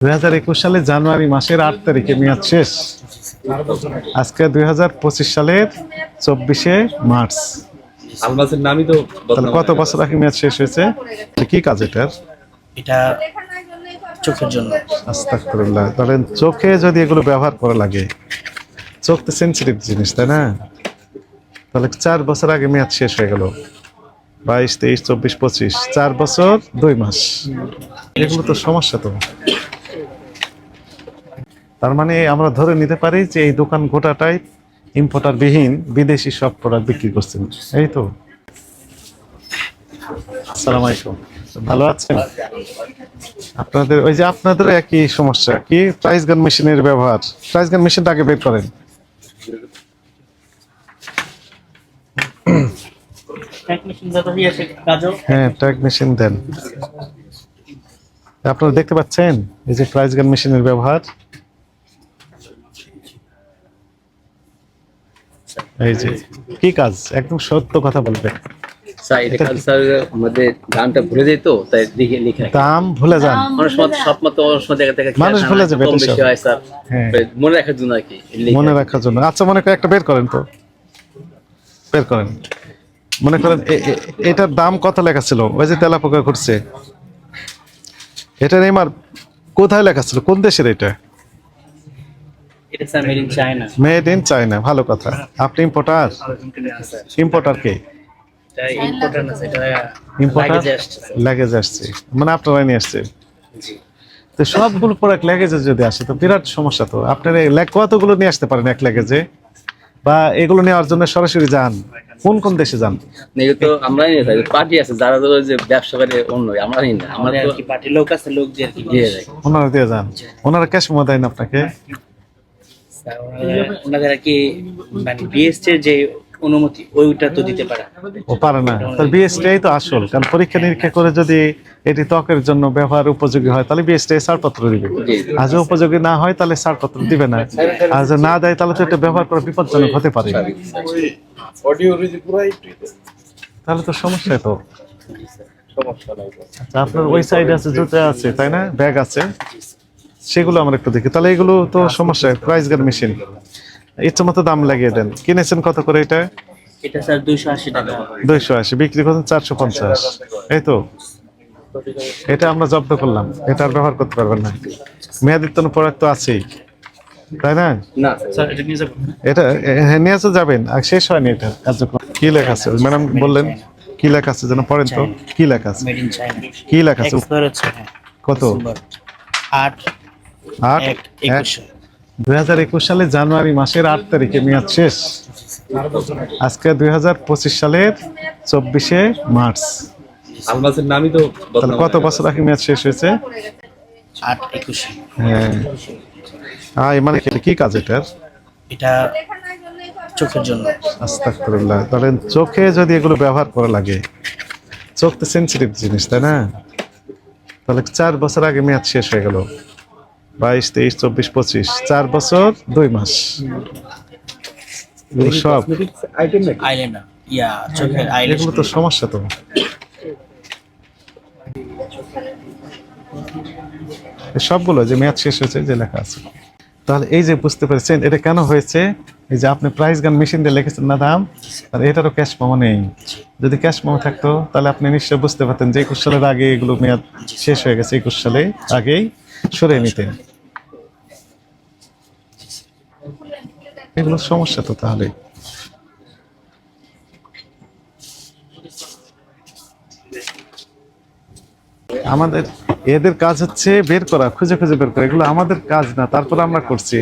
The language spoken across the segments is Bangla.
দুই হাজার একুশ সালে জানুয়ারি মাসের আট তারিখে মেয়াদ শেষ। আজকে দুই হাজার পঁচিশ সালের চব্বিশে মার্চ। আলমাসের নামই তো তাহলে কত বছর আগে মেয়াদ শেষ হয়েছে? কি কাজ এটার? এটা চোখের জন্য। আস্তাকফিরুল্লাহ ধরেন চোখে যদি এগুলো ব্যবহার করা লাগে চোখ তো সেন্সিটিভ জিনিস তাই না? তাহলে চার বছর আগে মেয়াদ শেষ হয়ে গেল। বাইশ তেইশ চব্বিশ পঁচিশ চার বছর দুই মাস। এগুলো তো সমস্যা তো। তার মানে আমরা ধরে নিতে পারি যে এই দোকান গোটাটাই ইম্পোর্টার বিহীন বিদেশি সব প্রোডাক্ট বিক্রি করছেন। এই তো। আসসালামু আলাইকুম। ভালো আছেন? আপনাদের ওই যে আপনাদের একই সমস্যা কি? প্রাইস গান মেশিনের ব্যবহার। প্রাইস গান মেশিনটা আগে বের করেন। হ্যাঁ ট্র্যাক মেশিন দেন। আপনারা দেখতে পাচ্ছেন? এই যে প্রাইস গান মেশিনের ব্যবহার। এই যে কি কাজ? একদম সত্য কথা বলবেন স্যার এটা কাল স্যার আমাদের গানটা ভুলে যেত তাই লিখে লিখে দাম ভুলে যান। অনেক সময় সব মতো অনেক সময় দেখা দেখা মানুষ ভুলে যাবে, কম বেশি হয় স্যার। মনে রাখার জন্য আর কি মনে রাখার জন্য। আচ্ছা মনে করেন একটা বের করেন তো। বের করেন। মনে করেন এটার দাম কত লেখা ছিল? ওই যে তেলা পোকা ঘুরছে। এটার এমার কোথায় লেখা ছিল? কোন দেশের এটা এটা? Made in China made in China ভালো কথা। আপনি ইম্পোর্টার ইম্পোর্টার কে? ইম্পোর্টার লাগেজে আসছে মানে আপনারা নিয়ে আসছে। তো সবগুলো প্রোডাক্ট লেগেজে যদি আসে তো বিরাট সমস্যা তো। আপনারা এই leg কতগুলো নিয়ে আসতে পারেন এক লেগেজে বা এগুলো নেওয়ার জন্য সরাসরি যান। কোন কোন দেশে যান? তো আমরাই নিয়ে থাকি। পার্টি আছে যারা ধরো যে ব্যবসা করে অন্য আমরা নিই না। আমরা আমাদের তো আর কি পার্টির লোক আছে লোক যে দিয়ে দেয় ওনারা দিয়ে যান। ওনারা ক্যাশ মোমো দেন আপনাকে? ওনাদের আর কি মানে বিএসটি যে অনুমতি ওইটা তো দিতে পারে। ও পারে না। বিএসটিআই তো আসল কারণ পরীক্ষা নিরীক্ষা করে যদি এটি ত্বকের জন্য ব্যবহার উপযোগী হয় তাহলে বিএসটিআই ছাড়পত্র দিবে। আর যদি উপযোগী না হয় তাহলে ছাড়পত্র দিবে না। আর যদি না দেয় তাহলে তো এটা ব্যবহার করা বিপজ্জনক হতে পারে। তাহলে তো সমস্যা তো। আচ্ছা, আপনার ওই সাইডে আছে জুতা আছে তাই না? ব্যাগ আছে। সেগুলো আমরা একটু দেখি। তাহলে এগুলো তো সমস্যা প্রাইস গান মেশিন ইচ্ছে মতো দাম লাগিয়ে দেন। কিনেছেন কত করে এটা? এটা স্যার দুইশো আশি টাকা। দুইশো আশি বিক্রি করছেন চারশো পঞ্চাশ। এই তো? এটা আমরা জব্দ করলাম। এটা আর ব্যবহার করতে পারবেন না। মেয়াদিত্তন প্রোডাক্ট তো আছেই। তাই না? না স্যার এটা নিয়ে যাব এটা হ্যাঁ, নিয়ে তো যাবেন। আর শেষ হয়নি এটা। কার্যক্রম। কি লেখা আছে? ম্যাডাম বললেন কি লেখা আছে যেন পড়েন তো? কি লেখা আছে? কি লেখা আছে? হ্যাঁ। কত? আট আট দুই হাজার একুশ সালে জানুয়ারি মাসের আট তারিখে মেয়াদ শেষ। আজকে দুই হাজার পঁচিশ সালের চব্বিশে মার্চ। নামই তো কত বছর আগে মেয়াদ শেষ হয়েছে? আট একুশে। হ্যাঁ। মানে কি- কি কাজ এটার? এটা চোখের জন্য। ধরেন চোখে যদি এগুলো ব্যবহার করা লাগে চোখ তো সেন্সিটিভ জিনিস তাই না? তাহলে চার বছর আগে মেয়াদ শেষ হয়ে গেল। বাইশ তেইশ চব্বিশ পঁচিশ। চার বছর দুই মাস। সব। ইয়া এগুলো তো সমস্যা তো। সবগুলো যে মেয়াদ শেষ হয়েছে যে লেখা আছে। তাহলে এই যে বুঝতে পেরেছেন এটা কেন হয়েছে? এই যে আপনি প্রাইস গান মেশিন দিয়ে লিখেছেন না দাম আর এটারও ক্যাশ মেমো নেই। যদি ক্যাশ মেমো থাকতো তাহলে আপনি নিশ্চয়ই বুঝতে পারতেন যে একুশ সালের আগে এগুলো মেয়াদ শেষ হয়ে গেছে একুশ সালে আগেই সরিয়ে নিতেন। এগুলো সমস্যা তো তাহলে। আমাদের, এদের কাজ হচ্ছে বের করা, খুঁজে খুঁজে বের করা। এগুলো আমাদের কাজ না, তারপর আমরা করছি।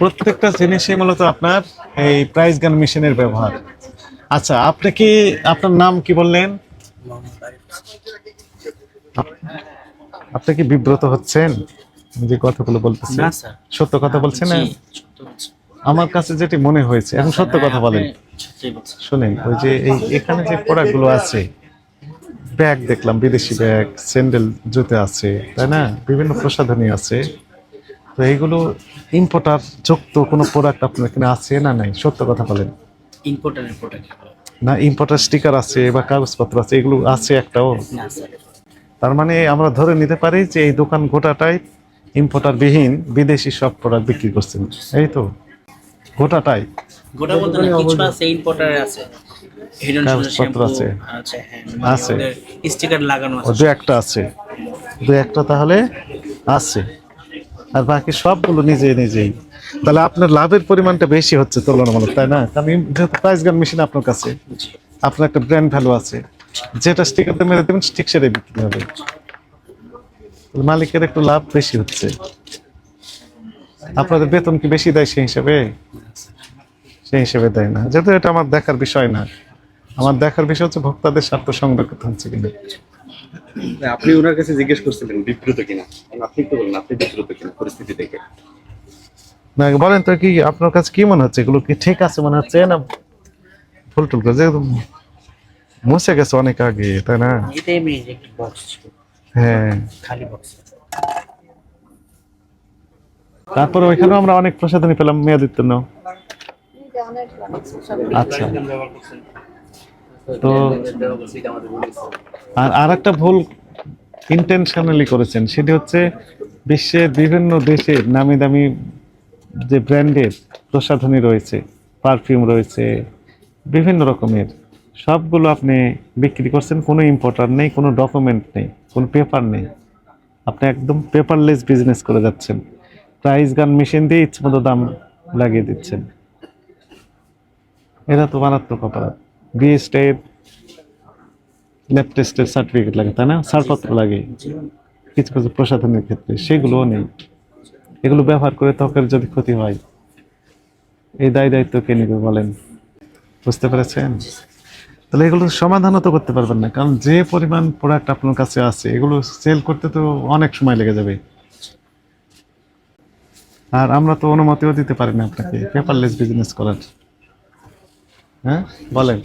প্রত্যেকটা জিনিসই মূলত আপনার এই প্রাইস গান মেশিনের ব্যবহার। আচ্ছা আপনি কি, আপনার নাম কি বললেন? আপনি কি বিব্রত হচ্ছেন? যে কথাগুলো স্যার। সত্য কথা বলছেন। আমার কাছে যেটি মনে হয়েছে এখন সত্য কথা বলেন। শুনেন ওই যে এই এখানে যে প্রোডাক্টগুলো আছে ব্যাগ দেখলাম বিদেশি ব্যাগ স্যান্ডেল জুতো আছে তাই না? বিভিন্ন প্রসাধনী আছে। তো এইগুলো ইম্পোর্টার যুক্ত কোনো প্রোডাক্ট আপনার এখানে আছে না নাই? সত্য কথা বলেন। ইম্পোর্টারের প্রোডাক্ট না ইম্পোর্টার স্টিকার আছে বা কাগজপত্র আছে এগুলো আছে একটাও? না স্যার। তার মানে আমরা ধরে নিতে পারি যে এই দোকান গোটাটাই ইম্পোর্টার বিহীন বিদেশি সব প্রোডাক্ট বিক্রি করছেন। এই তো গোটাটাই। গোটা বলতে না কিছু আছে ইম্পোর্টার আছে। হিডেন কাগজপত্র আছে। আছে হ্যাঁ স্টিকার লাগানো আছে। দু একটা আছে। দু একটা তাহলে আছে। আর বাকি সবগুলো নিজে নিজেই। তাহলে আপনার লাভের পরিমাণটা বেশি হচ্ছে তুলনামূলক তাই না? প্রাইস গান মেশিন আপনার কাছে আপনার একটা ব্র্যান্ড ভ্যালু আছে। যেটা স্টিকারতে মেরে দেবেন ঠিক সেটাই বিক্রি হবে। মালিকের একটু লাভ বেশি হচ্ছে। আপনাদের বেতন কি বেশি দেয় সেই হিসাবে? সেই হিসেবে দেয় না। যেহেতু এটা আমার দেখার বিষয় না। আমার দেখার বিষয় হচ্ছে ভোক্তাদের স্বার্থ সংরক্ষিত হচ্ছে কিনা। আপনি ওনার কাছে জিজ্ঞেস করছিলেন বিব্রত কিনা? আপনি তো বলেন আপনি বিব্রত কিনা পরিস্থিতি দেখে? না বলেন তো কি আপনার কাছে কি মনে হচ্ছে? এগুলো কি ঠিক আছে মনে হচ্ছে না ফুল টুল করে? যেহেতু মুছে গেছে অনেক আগে তাই না? হ্যাঁ। খালি বক্স তারপর ওইখানেও আমরা অনেক প্রসাধনী পেলাম মেয়াদিত্ব নাও আচ্ছা। তো আর আর একটা ভুল ইন্টেনশনালি করেছেন সেটি হচ্ছে বিশ্বের বিভিন্ন দেশে নামি দামি যে ব্র্যান্ডের প্রসাধনী রয়েছে পারফিউম রয়েছে বিভিন্ন রকমের। সবগুলো আপনি বিক্রি করছেন কোনো ইম্পোর্টার নেই কোনো ডকুমেন্ট নেই কোনো পেপার নেই। আপনি একদম পেপারলেস বিজনেস করে যাচ্ছেন। প্রাইস গান মেশিন দিয়ে ইচ্ছে দাম লাগিয়ে দিচ্ছেন। এটা তো মারাত্মক অপরাধ। বিএসটের ল্যাব টেস্টের সার্টিফিকেট লাগে তাই না? ছাড়পত্র লাগে। কিছু কিছু প্রসাধনের ক্ষেত্রে সেগুলোও নেই। এগুলো ব্যবহার করে ত্বকের যদি ক্ষতি হয় এই দায় দায়িত্ব কে নেবে বলেন? বুঝতে পেরেছেন? তাহলে এগুলো সমাধানও তো করতে পারবেন না। কারণ যে পরিমাণ প্রোডাক্ট আপনার কাছে আছে, এগুলো সেল করতে তো অনেক সময় লেগে যাবে। আর আমরা তো অনুমতিও দিতে পারি না আপনাকে পেপারলেস বিজনেস করার। হ্যাঁ বলেন।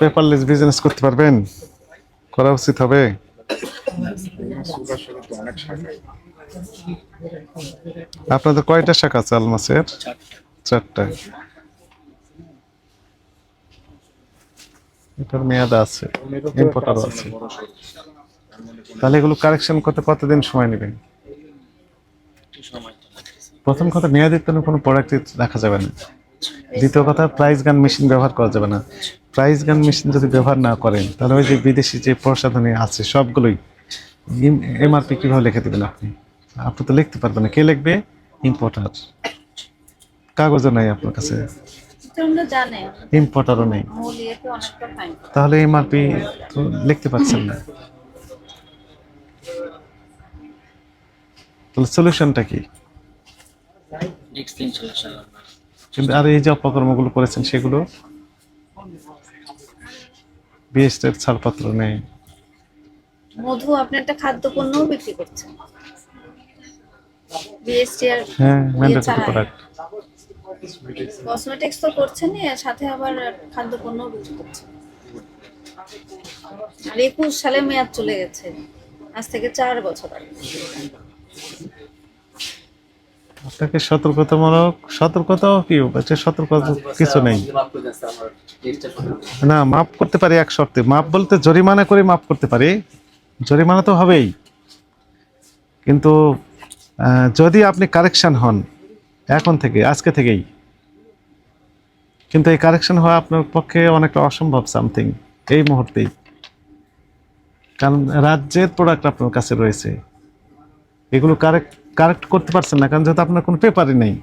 পেপারলেস বিজনেস করতে পারবেন? করা উচিত হবে? আপনাদের কয়টা শাখা আছে আলমাসের? চারটা। এটার মেয়াদ আছে ইম্পোর্টারও আছে। তাহলে এগুলো কারেকশন করতে কতদিন সময় নেবেন। প্রথম কথা মেয়াদিত্ব কোনো প্রোডাক্ট রাখা যাবে না। দ্বিতীয় কথা প্রাইস গান মেশিন ব্যবহার করা যাবে না। প্রাইস গান মেশিন যদি ব্যবহার না করেন তাহলে ওই যে বিদেশি যে প্রসাধনী আছে সবগুলোই এমআরপি কীভাবে লিখে দেবেন আপনি? আপনি তো লিখতে পারবেন না। কে লিখবে? ইম্পোর্টার কাগজও নাই আপনার কাছে। ইম্পোর্টারও নেই। তাহলে এমআরপি লিখতে পারছেন না। তাহলে সলিউশনটা কি। কিন্তু আর এই যে অপকর্মগুলো করেছেন সেগুলো বিএসটের ছাড়পত্র নেই। মধু আপনি একটা খাদ্য পণ্যও বিক্রি করছেন। বিএসটি আর হ্যাঁ ম্যান্ডেটরি প্রোডাক্ট কসমেটিক্স তো করছেনই আর সাথে আবার খাদ্য পণ্যও বিক্রি করছেন। আর একুশ সালে মেয়াদ চলে গেছে। আজ থেকে চার বছর আগে। আপনাকে সতর্কতামূলক সতর্কতাও কি হচ্ছে সতর্কতা কিছু নেই। না মাফ করতে পারি এক শর্তে। মাপ বলতে জরিমানা করে মাফ করতে পারি। জরিমানা তো হবেই। কিন্তু যদি আপনি কারেকশন হন এখন থেকে আজকে থেকেই কিন্তু এই কারেকশন হওয়া আপনার পক্ষে অনেকটা অসম্ভব সামথিং, এই মুহূর্তেই। কারণ রাজ্যের প্রোডাক্ট আপনার কাছে রয়েছে। এগুলো কারেক্ট কারেক্ট করতে পারছেন না, কারণ যেহেতু আপনার কোনো পেপারই নেই।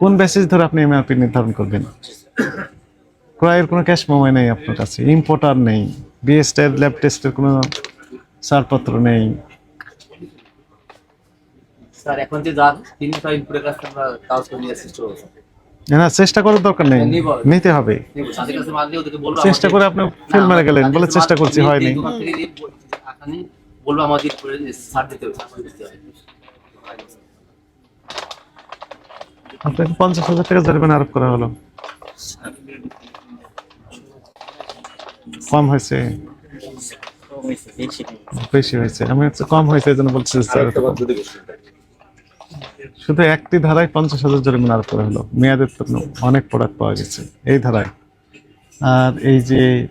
কোন বেসিস ধরে আপনি এমআরপি নির্ধারণ করবেন? ক্রয়ের কোনো ক্যাশ মোবাইল নেই আপনার কাছে ইম্পোর্টার নেই বিএসটের ল্যাব টেস্টের কোনো ছাড়পত্র নেই। স্যার, এখন যে যান তিন ছয় ইনপুটের কাছে আমরা কাজ করে নিয়ে করব না চেষ্টা করার দরকার নেই। নিতে হবে। চেষ্টা করে আপনি ফেল মারা গেলেন বলে চেষ্টা করছি হয়নি বলব আমাদের ছাড় দিতে আপনাকে পঞ্চাশ হাজার টাকা জরিমানা আরোপ করা হলো। কম হয়েছে। বেশি হয়েছে। আমি হচ্ছে কম হয়েছে এই জন্য বলছি স্যার আরেকটা কথা যদি বলতেন। শুধু একটি ধারায় পঞ্চাশ হাজার জরিমানা আরোপ করা হলো। মেয়াদের জন্য অনেক প্রোডাক্ট পাওয়া গেছে এই ধারায়। আর এই যে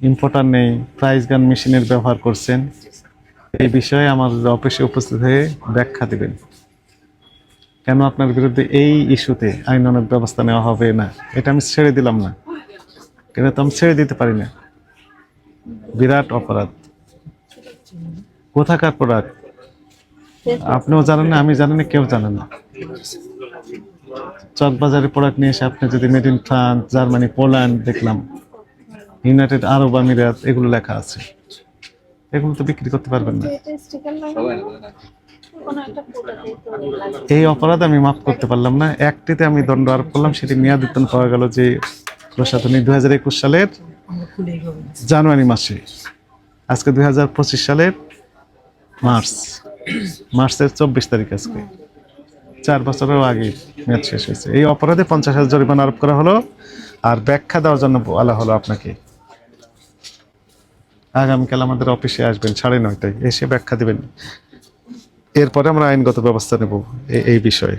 ইম্পোর্টার নেই প্রাইস গান মেশিনের ব্যবহার করছেন, এই বিষয়ে আমার অফিসে উপস্থিত হয়ে ব্যাখ্যা দিবেন। কেন আপনার বিরুদ্ধে এই ইস্যুতে আইনানুগ ব্যবস্থা নেওয়া হবে না? এটা আমি ছেড়ে দিলাম না। কিন্তু তো আমি ছেড়ে দিতে পারি না? বিরাট অপরাধ। কোথাকার প্রোডাক্ট? আপনিও জানেন না আমি জানি না কেউ জানে না। চকবাজারে প্রোডাক্ট নিয়ে এসে আপনি যদি made in France Germany Poland দেখলাম ইউনাইটেড আরব আমিরাত এগুলো লেখা আছে। এগুলো তো বিক্রি করতে পারবেন না। এই অপরাধ আমি মাফ করতে পারলাম না। একটিতে আমি দণ্ড আরোপ করলাম সেটি মেয়াদিতন পাওয়া গেল যে প্রশাসনী দুই হাজার একুশ সালের জানুয়ারি মাসে। আজকে দুই হাজার পঁচিশ সালের মার্চ। মার্চের চব্বিশ তারিখ আজকে। চার বছরেরও আগে মেয়াদ শেষ হয়েছে। এই অপরাধে পঞ্চাশ হাজার জরিমানা আরোপ করা হলো আর ব্যাখ্যা দেওয়ার জন্য বলা হলো আপনাকে। আগামীকাল আমাদের অফিসে আসবেন সাড়ে নয়টায়। এসে ব্যাখ্যা দেবেন। এরপরে আমরা আইনগত ব্যবস্থা নেব এই বিষয়ে।